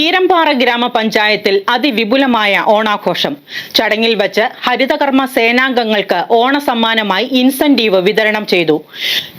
കീരമ്പാറ ഗ്രാമപഞ്ചായത്തിൽ അതിവിപുലമായ ഓണാഘോഷം. ചടങ്ങിൽ വച്ച് ഹരിതകർമ്മ സേനാംഗങ്ങൾക്ക് ഓണസമ്മാനമായി ഇൻസെന്റീവ് വിതരണം ചെയ്തു.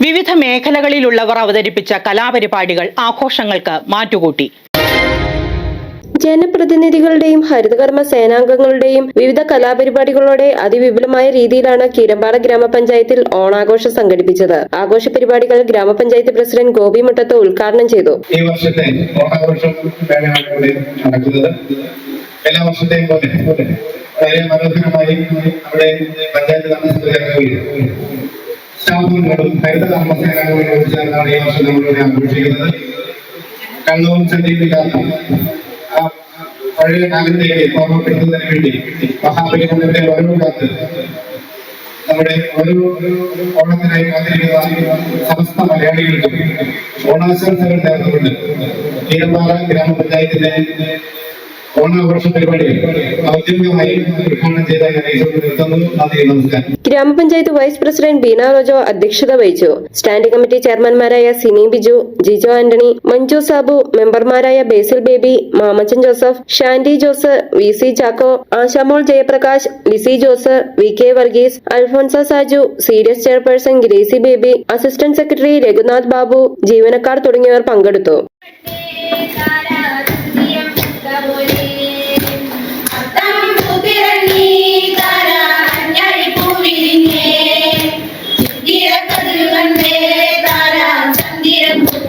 വിവിധ മേഖലകളിലുള്ളവർ അവതരിപ്പിച്ച കലാപരിപാടികൾ ആഘോഷങ്ങൾക്ക് മാറ്റുകൂട്ടി. ജനപ്രതിനിധികളുടെയും ഹരിതകർമ്മ സേനാംഗങ്ങളുടെയും വിവിധ കലാപരിപാടികളോടെ അതിവിപുലമായ രീതിയിലാണ് കീരമ്പാറ ഗ്രാമപഞ്ചായത്തിൽ ഓണാഘോഷം സംഘടിപ്പിച്ചത്. ആഘോഷ പരിപാടികൾ ഗ്രാമപഞ്ചായത്ത് പ്രസിഡന്റ് ഗോപി മുട്ടത്ത് ഉദ്ഘാടനം ചെയ്തു. ഈ വർഷത്തെ ഓണാഘോഷം എല്ലാ വർഷത്തെയും പോലെ. വളരെ മനോഹരമായി നമ്മുടെ പഞ്ചായത്ത് താമസത്തിലേക്ക് സ്റ്റാഫുകളോടും ഹരിത താമസക്കാരോടും ചേർന്നാണ് ഈ വർഷം കണ്ണൂർ ആ പഴയ കാലത്തേക്ക് ഓർമ്മപ്പെടുത്തുന്നതിന് വേണ്ടി മഹാബലിപുരത്തെ ഓരോ കാത്ത് നമ്മുടെ ഒരു ഓണത്തിനായി കാത്തിരിക്കുന്ന സമസ്ത മലയാളികൾക്കും ഓണാശംസകൾ നേർന്നുകൊണ്ട് കീരമ്പാറ ഗ്രാമപഞ്ചായത്തിന്റെ ഗ്രാമപഞ്ചായത്ത് വൈസ് പ്രസിഡന്റ് ബീന റോജോ അധ്യക്ഷത വഹിച്ചു. സ്റ്റാൻഡിംഗ് കമ്മിറ്റി ചെയർമാൻമാരായ സിനി ബിജു ജിജോ ആന്റണി മഞ്ജു സാബു മെമ്പർമാരായ Basil Baby Mamachan Joseph Shandy Jose V C Chacko Ashamol Jayaprakash Lissy Jose V K Varghese Alphonsa Saju serious chairperson Gracy Baby assistant secretary Raghunath Babu ജീവനക്കാർ തുടങ്ങിയവർ പങ്കെടുത്തു.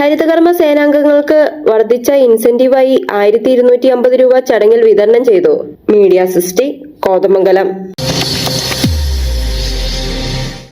ഹരിതകർമ്മ സേനാംഗങ്ങൾക്ക് വർദ്ധിച്ച ഇൻസെന്റീവായി ആയിരത്തി ഇരുന്നൂറ്റി അമ്പത് രൂപ ചടങ്ങിൽ വിതരണം ചെയ്തു. മീഡിയ സിസ്റ്റി കോതമംഗലം.